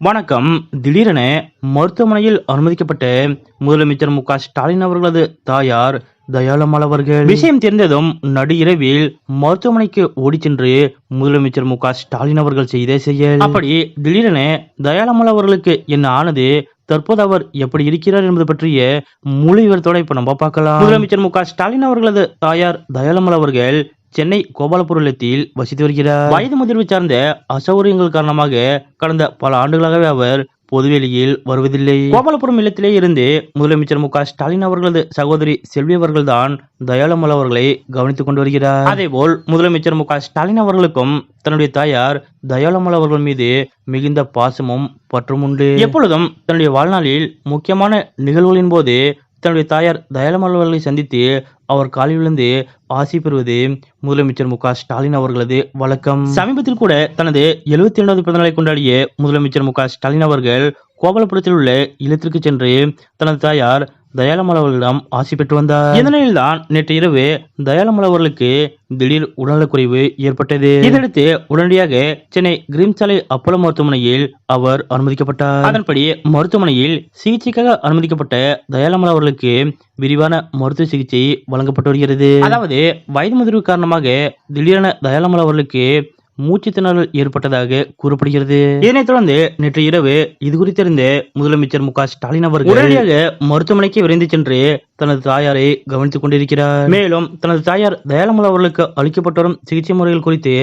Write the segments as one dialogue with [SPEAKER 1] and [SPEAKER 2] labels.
[SPEAKER 1] வணக்கம். திடீரென மருத்துவமனையில் அனுமதிக்கப்பட்ட முதலமைச்சர் மு ஸ்டாலின் அவர்களது தாயார் தயாளம்மாள் அவர்கள். விஷயம் தெரிந்ததும் நடு இரவில் மருத்துவமனைக்கு ஓடி சென்று முதலமைச்சர் மு ஸ்டாலின் அவர்கள் செய்த செயல். அப்படி திடீரென தயாளம்மாள் அவர்களுக்கு என்ன ஆனது? தற்போது அவர் எப்படி இருக்கிறார் என்பது பற்றிய முழு விவரத்தோட இப்ப நம்ம பார்க்கலாம். முதலமைச்சர் மு ஸ்டாலின் அவர்களது தாயார் தயாளம்மாள் அவர்கள் சென்னை கோபாலபுரத்தில் வசித்து வருகிறார். வயது முதிர்வு சார்ந்த அசௌகரியங்கள் காரணமாக கடந்த பல ஆண்டுகளாகவே அவர் பொதுவெளியில் வருவதில்லை. கோபாலபுரம் இல்லத்திலே இருந்து முதலமைச்சர் மு ஸ்டாலின் அவர்களது சகோதரி செல்வி அவர்கள்தான் தயாளமல் அவர்களை கவனித்துக் கொண்டு வருகிறார். அதேபோல் முதலமைச்சர் மு ஸ்டாலின் அவர்களுக்கும் தன்னுடைய தாயார் தயாளமல் அவர்கள் மீது மிகுந்த பாசமும் பற்றும் உண்டு. எப்பொழுதும் தன்னுடைய வாழ்நாளில் முக்கியமான நிகழ்வுகளின் போது தன்னுடைய தாயார் தயாளம்மாள் அவர்களை சந்தித்து அவர் காலில் விழுந்து ஆசி பெறுவது. முதலமைச்சர் மு ஸ்டாலின் அவர்களது வழக்கம். சமீபத்தில் கூட தனது எழுபத்தி இரண்டாவது பிறந்தநாளை கொண்டாடிய முதலமைச்சர் மு ஸ்டாலின் அவர்கள் கோபாலபுரத்தில் உள்ள இல்லத்திற்கு சென்று தனது தாயார் தயாளம்மாள் அவர்களிடம் ஆசி பெற்று வந்தார். இதனில் தான் நேற்று இரவு தயாளம்மாள் அவர்களுக்கு திடீர் உடல்நலக்குறைவு ஏற்பட்டது. இதனடுத்து உடனடியாக சென்னை கிரீம் சாலை அப்போலோ மருத்துவமனையில் அவர் அனுமதிக்கப்பட்டார். அதன்படி மருத்துவமனையில் சிகிச்சைக்காக அனுமதிக்கப்பட்ட தயாளம்மாள் அவர்களுக்கு விரிவான மருத்துவ சிகிச்சை வழங்கப்பட்டு வருகிறது. அதாவது வயது முதிர்வு காரணமாக திடீரென தயாளம்மாள் அவர்களுக்கு மூச்சு திணறல் ஏற்பட்டதாக கூறப்படுகிறது. இதனைத் தொடர்ந்து நேற்று இரவு இது குறித்தறிந்த முதலமைச்சர் மு க ஸ்டாலின் அவர்கள் உடனடியாக மருத்துவமனைக்கு விரைந்து சென்று தனது தாயாரை கவனித்துக் கொண்டிருக்கிறார். மேலும் தனது தாயார் தயாளம்மாள் அவர்களுக்கு அளிக்கப்பட்டு வரும் சிகிச்சை முறைகள் குறித்து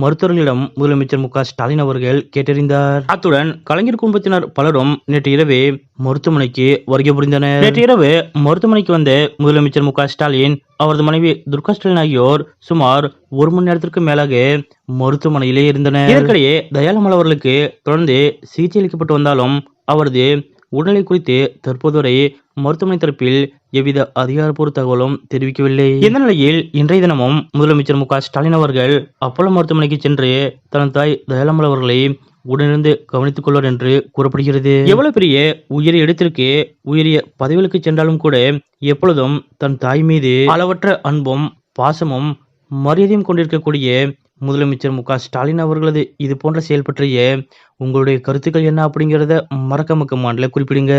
[SPEAKER 1] மருத்துவர்களிடம் முதலமைச்சர் மு ஸ்டாலின் அவர்கள் கேட்டறிந்தார். அத்துடன் கலைஞர் குடும்பத்தினர் பலரும் நேற்று இரவு மருத்துவமனைக்கு வருகை புரிந்தனர். நேற்று இரவு மருத்துவமனைக்கு வந்த முதலமைச்சர் மு ஸ்டாலின் அவரது மனைவி துர்கா ஸ்டாலின் ஆகியோர் சுமார் ஒரு மணி நேரத்திற்கு மேலாக மருத்துவமனையிலே இருந்தனர். இதற்கிடையே தயாளம்மாள் அவர்களுக்கு தொடர்ந்து சிகிச்சை அளிக்கப்பட்டு வந்தாலும் அவரது உடல்நிலை குறித்து தற்போது வரை மருத்துவமனை தரப்பில் எவ்வித அதிகாரப்பூர்வ தகவலும் தெரிவிக்கவில்லை. இந்த நிலையில் இன்றைய தினமும் முதலமைச்சர் மு ஸ்டாலின் அவர்கள் அப்போலோ மருத்துவமனைக்கு சென்று தனது தாய் தயாளம்மாள் அவர்களை உடனிருந்து கவனித்துக் கொள்வார் என்று கூறப்படுகிறது. எவ்வளவு பெரிய உயரிய இடத்திற்கு உயரிய பதவிகளுக்கு சென்றாலும் கூட எப்பொழுதும் தன் தாய் மீது அளவற்ற அன்பும் பாசமும் மரியாதையும் கொண்டிருக்கக்கூடிய முதலமைச்சர் மு க ஸ்டாலின் அவர்களது இது போன்ற செயல் பற்றிய உங்களுடைய கருத்துக்கள் என்ன அப்படிங்கிறத மறக்காம கமாண்டில் குறிப்பிடுங்க.